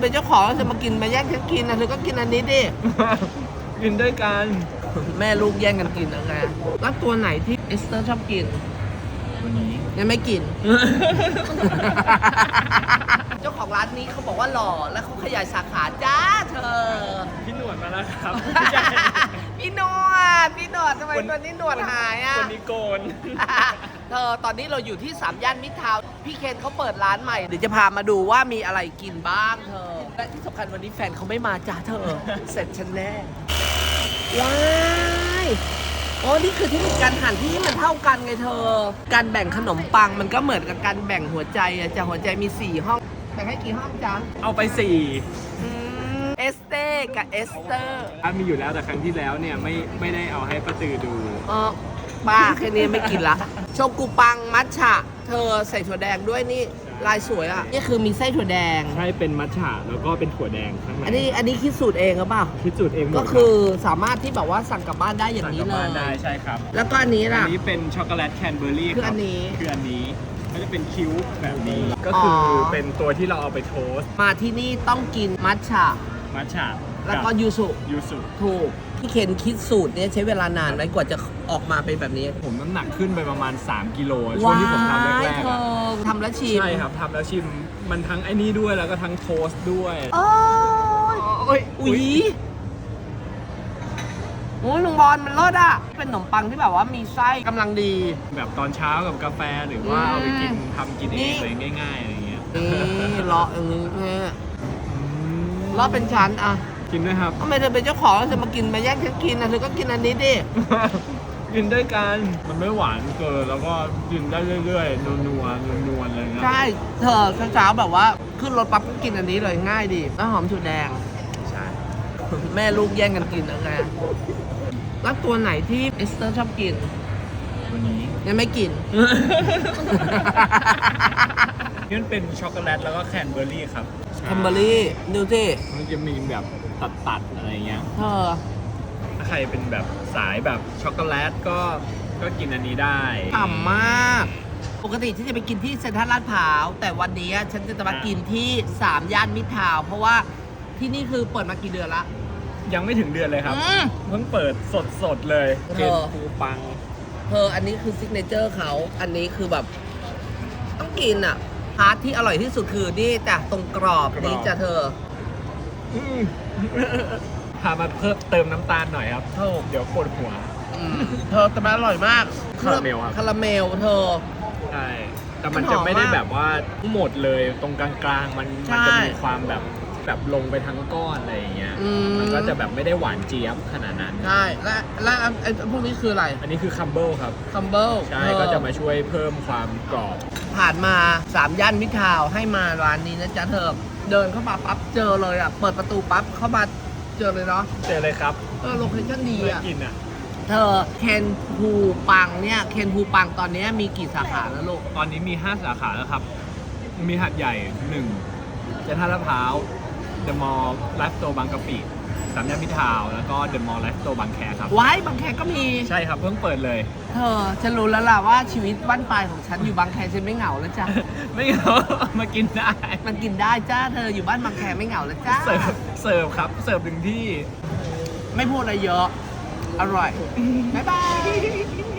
เป็นเจ้าของแล้วจะมากินมาแย่งฉันกินนะเธอก็กินอันนี้ดิ กินด้วยกันแม่ลูกแย่งกันกินนะไงแล้วตัวไหนที่เอสเตอร์ชอบกินวันนี้ยังไม่กิน เจ้าของร้านนี้เขาบอกว่าหล่อและเขาขยายสาขาจ้าเธอ พี่หนวดมาแล้วครับพี่หนวดพี่หนวดทำไมตัวนี้หนวดหายอะคนนี้โกน เธอตอนนี้เราอยู่ที่สามย่านมิตรทาวน์ พี่เคนเขาเปิดร้านใหม่ เดี๋ยวจะพามาดูว่ามีอะไรกินบ้างเธอ และที่สำคัญวันนี้แฟนเขาไม่มาจ้าเธอ เสร็จฉันแน่ ว้ายโอ้นี่คือเที่มีการหั่นที่มันเท่ากันไงเธอ การแบ่งขนมปังมันก็เหมือนกับการแบ่งหัวใจอะจ้ะหัวใจมี 4 ห้อง แบ่งให้กี่ห้องจ๊ะเอาไปสี่อืมเอสเต้กับเอสเตอร์ อะมีอยู่แล้วแต่ครั้งที่แล้วเนี่ยไม่ไม่ได้เอาให้ป้าตือดู เออป้าแค่นี้ไม่กินละ โชกุปังมัทฉะ เธอใส่ถั่วแดงด้วยนี่ลายสวยอะ นี่คือมีไส้ถั่วแดง ใช่เป็นมัทฉะแล้วก็เป็นถั่วแดงข้างในอันนี้อันนี้คิดสูตรเองหรือเปล่าคิดสูตรเองหมดก็คือสามารถที่แบบว่าสั่งกลับบ้านได้อย่างสั่งนี้กลับเลบ้านได้ย ใช่ครับแล้วก็อันนี้อัล่ะนนี้เป็นช็อกโกแลตแคนเบอร์รี่คืออันนี้คืออันนี้ก็จะเป็นคิ้วแบบนี้ ก็คือออ เป็นตัวที่เราเอาไปโทสต์มาที่นี่ต้องกินมัทฉะมัทฉะแล้วก็ยูสุยูสุถูก พี่เคนคิดสูตรเนี่ยใช้เวลานานไหมกว่าจะออกมาเป็นแบบนี้ผมน้ำหนักขึ้นไปประมาณ 3 กิโลช่วงที่ผมทำแรว้ายกเธๆอะอทำแล้วชิมใช่ครับทำแล้วชิมมันทั้งไอ้นี่ด้วยแล้วก็ทั้งโทสต์ด้วย โอ้ยโอ้ยอุ๊ยโอ้ยลุงบอลมันรสอะ เป็นขนมปังที่แบบว่ามีไส้กำลังดี แบบตอนเช้ากับกาแฟหรือว่าเอาไปกินทำกินเองนี่เลยง่ายๆอะไรเงี้ยนี่เลาะอย่างนี้เนี่ยเลาะเป็นชั้นอะ กินด้วยครับ ทำไมเธอเป็นเจ้าของแล้วเธอมากินมาแย่งฉันกินนะเธอก็กินอันนี้ดิ กินด้วยกัน มันไม่หวานเกินแล้วก็กินได้เรื่อยๆ นัวนัวๆนัวๆอะไรเงี้ยใช่ เธอเช้าๆแบบว่าขึ้นรถปั๊บก็กินอันนี้เลยง่ายดีแล้วหอมถั่วแดง ใช่ แม่ลูกแย่งกันกินนะไงแล้วตัวไหนที่เอสเตอร์ชอบกินวันนี้ ยังไม่กิน นี่มันเป็นช็อกโกแลตแล้วก็แคนเบอร์รี่ครับคัมเบอรี่ดูสิมันจะมีแบบ ตัดๆอะไรเงี้ยเธอถ้าใครเป็นแบบสายแบบช็อกโกแลตก็ก็กินอันนี้ได้ฉ่ำมาก ปกติฉันจะไปกินที่เซ็นทรัลลาดพร้าว แต่วันนี้ฉันจะมากินที่สามย่านมิตรทาวน์เพราะว่าที่นี่คือเปิดมากี่เดือนละยังไม่ถึงเดือนเลยครับ อืม เพิ่งเปิดสดๆเลย เออเกนฟูปัง เธออันนี้คือซิกเนเจอร์เขา อันนี้คือแบบ ต้องกินอะพาร์ทที่อร่อยที่สุดคือนี่จ้ะตรงกรอบกรอบ นี่จ้ะเธออืม พามาเพิ่มเติมน้ำตาลหน่อยครับ เท่าเดี๋ยวปวดหัว อืมเธอแต่มันอร่อยมากคาราเมลครับ คาราเมลเธอ ใช่ แต่มันมันหอมจะไม่ได้มากแบบว่าหมดเลยตรงกลางๆ มันใช่มันจะมีความแบบ แบบลงไปทั้งก้อนอะไรอย่างเงี้ย อืม มันก็จะแบบไม่ได้หวานเจี๊ยบขนาดนั้น ใช่และและไอ้ไอ้พวกนี้คืออะไรอันนี้คือคัมเบิลครับ คัมเบิลใช่ ก็จะมาช่วยเพิ่มความกรอบ ผ่านมาสามย่านมิตรทาวน์ให้มาร้านนี้นะจ๊ะเธอเดินเข้ามาปั๊บเจอเลยอะ เปิดประตูปั๊บเข้ามาเจอเลยเนาะเจอเลยครับเออโลเคชั่นดีเมื่ออะ กินอะ เธอเคนภูปังเนี่ยเคนภูปังตอนนี้มีกี่สาขาแล้วลูกตอนนี้มี 5 สาขาแล้วครับ มีหัดใหญ่ 1เจนท่าลาดพร้าว เดอะมอลล์ไลฟ์สโตร์บางกะปิสามย่านมิตรทาวน์แล้วก็เดอะมอลล์ไลฟ์สโตร์บางแคครับไว้บางแคก็มี ใช่ครับเพิ่งเปิดเลย เธอฉันรู้แล้วล่ะว่าชีวิตบ้านปลายของฉันอยู่บางแคฉันไม่เหงาแล้วจ้ะ ไม่เหงา มากินได้ มันกินได้จ้าเธออยู่บ้านบางแคไม่เหงาแล้วจ้า เสิร์ฟเสิร์ฟครับเสิร์ฟถึงที่ ไม่พูดอะไรเยอะ อร่อย บ๊ายบาย